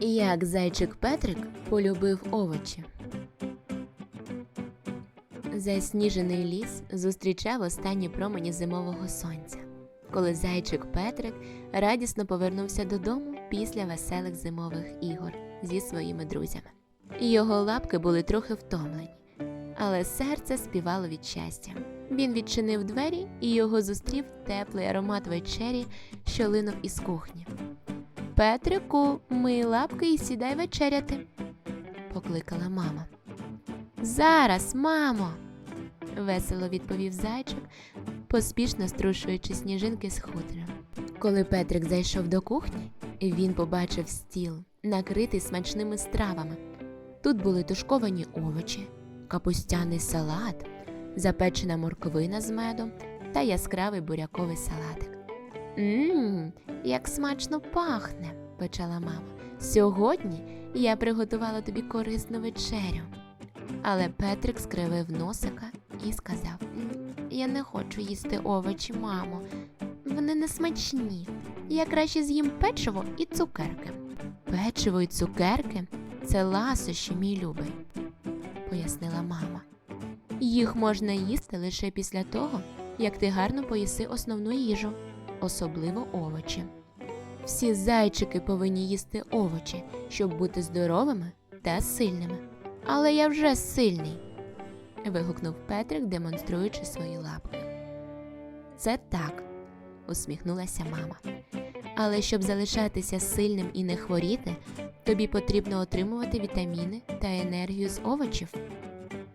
Як зайчик Петрик полюбив овочі. Засніжений ліс зустрічав останні промені зимового сонця, коли зайчик Петрик радісно повернувся додому після веселих зимових ігор зі своїми друзями. Його лапки були трохи втомлені, але серце співало від щастя. Він відчинив двері і його зустрів теплий аромат вечері, що линув із кухні. Петрику, мий лапки і сідай вечеряти, покликала мама. Зараз, мамо, весело відповів зайчик, поспішно струшуючи сніжинки з хутра. Коли Петрик зайшов до кухні, він побачив стіл, накритий смачними стравами. Тут були тушковані овочі, капустяний салат, запечена морквина з медом та яскравий буряковий салатик. Мм, як смачно пахне, почала мама. Сьогодні я приготувала тобі корисну вечерю. Але Петрик скривив носика і сказав: Я не хочу їсти овочі, мамо. Вони не смачні. Я краще з'їм печиво і цукерки. Печиво і цукерки це ласощі, мій любий, пояснила мама. Їх можна їсти лише після того, як ти гарно поїси основну їжу, особливо овочі. Всі зайчики повинні їсти овочі, щоб бути здоровими та сильними. Але я вже сильний. вигукнув Петрик, демонструючи свої лапки. Це так, усміхнулася мама. Але щоб залишатися сильним і не хворіти, тобі потрібно отримувати вітаміни та енергію з овочів.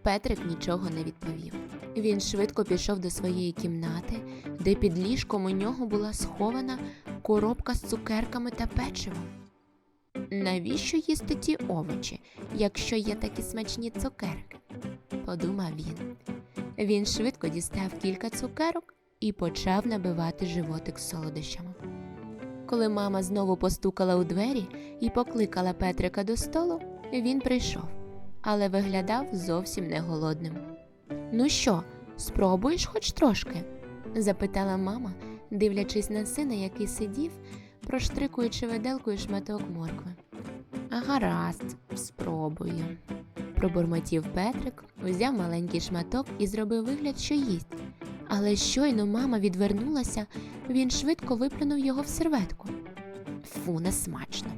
Петрик нічого не відповів. Він швидко пішов до своєї кімнати, де під ліжком у нього була схована коробка з цукерками та печивом. Навіщо їсти ті овочі, якщо є такі смачні цукерки? подумав він. Він швидко дістав кілька цукерок і почав набивати животик солодощами. Коли мама знову постукала у двері і покликала Петрика до столу, він прийшов, але виглядав зовсім не голодним. Ну що, спробуєш хоч трошки? запитала мама, дивлячись на сина, який сидів, проштрикуючи виделкою шматок моркви. Гаразд, спробую. Пробурмотів Петрик, взяв маленький шматок і зробив вигляд, що їсть. Але щойно мама відвернулася, він швидко виплюнув його в серветку. Фу, не смачно.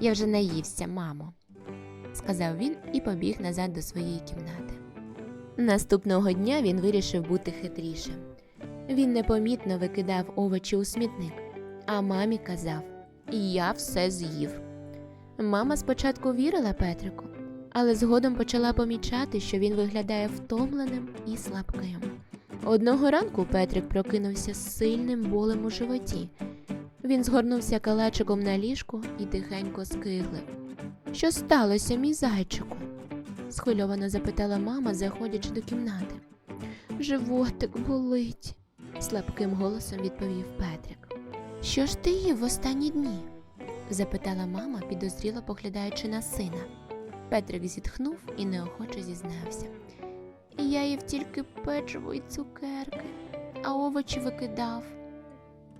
Я вже наївся, мамо, сказав він і побіг назад до своєї кімнати. Наступного дня він вирішив бути хитрішим. Він непомітно викидав овочі у смітник, а мамі казав Я все з'їв. Мама спочатку вірила Петрику, але згодом почала помічати, що він виглядає втомленим і слабким. Одного ранку Петрик прокинувся з сильним болем у животі. Він згорнувся калачиком на ліжку і тихенько скиглив. Що сталося, мій зайчику? схвильовано запитала мама, заходячи до кімнати. Животик болить, слабким голосом відповів Петрик. Що ж ти їв в останні дні? запитала мама, підозріло поглядаючи на сина. Петрик зітхнув і неохоче зізнався. Я їв тільки печиво і цукерки, а овочі викидав.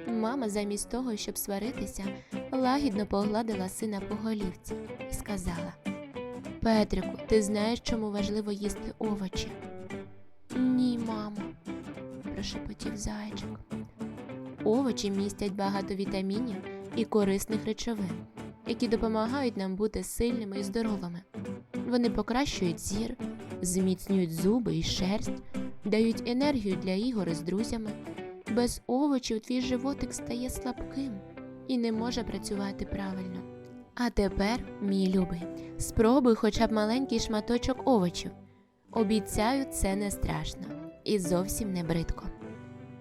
Мама, замість того, щоб сваритися, лагідно погладила сина по голівці і сказала: Петрику, ти знаєш, чому важливо їсти овочі? Прошепотів зайчик. Овочі містять багато вітамінів і корисних речовин, які допомагають нам бути сильними і здоровими. Вони покращують зір, зміцнюють зуби і шерсть, дають енергію для ігор із друзями. Без овочів твій животик стає слабким і не може працювати правильно. А тепер, мій любий, спробуй хоча б маленький шматочок овочів. Обіцяю, це не страшно і зовсім не бридко,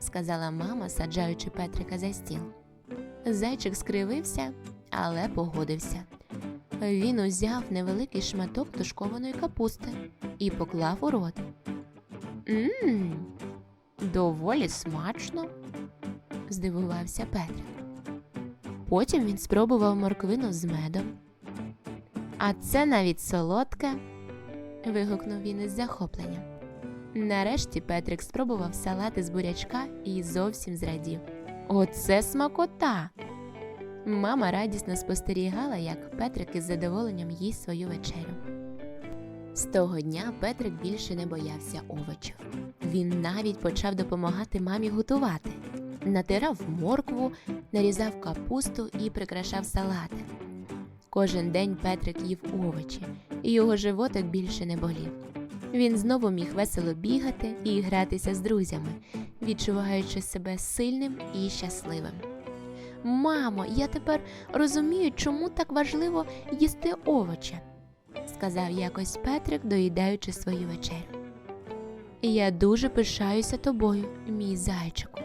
сказала мама, саджаючи Петрика за стіл. Зайчик скривився, але погодився. Він узяв невеликий шматок тушкованої капусти і поклав у рот. Мм, доволі смачно, здивувався Петрик. Потім він спробував морквину з медом. А це навіть солодке. вигукнув він із захопленням. Нарешті Петрик спробував салат із бурячка і зовсім зрадів. Оце смакота. Мама радісно спостерігала, як Петрик із задоволенням їсть свою вечерю. З того дня Петрик більше не боявся овочів. Він навіть почав допомагати мамі готувати. Натирав моркву, нарізав капусту і прикрашав салати. Кожен день Петрик їв овочі, і його животик більше не болів. Він знову міг весело бігати і гратися з друзями, відчуваючи себе сильним і щасливим. Мамо, я тепер розумію, чому так важливо їсти овочі, сказав якось Петрик, доїдаючи свою вечерю. Я дуже пишаюся тобою, мій зайчику,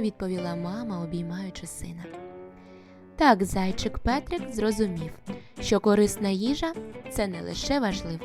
відповіла мама, обіймаючи сина. Так, зайчик Петрик зрозумів, що корисна їжа це не лише важливо,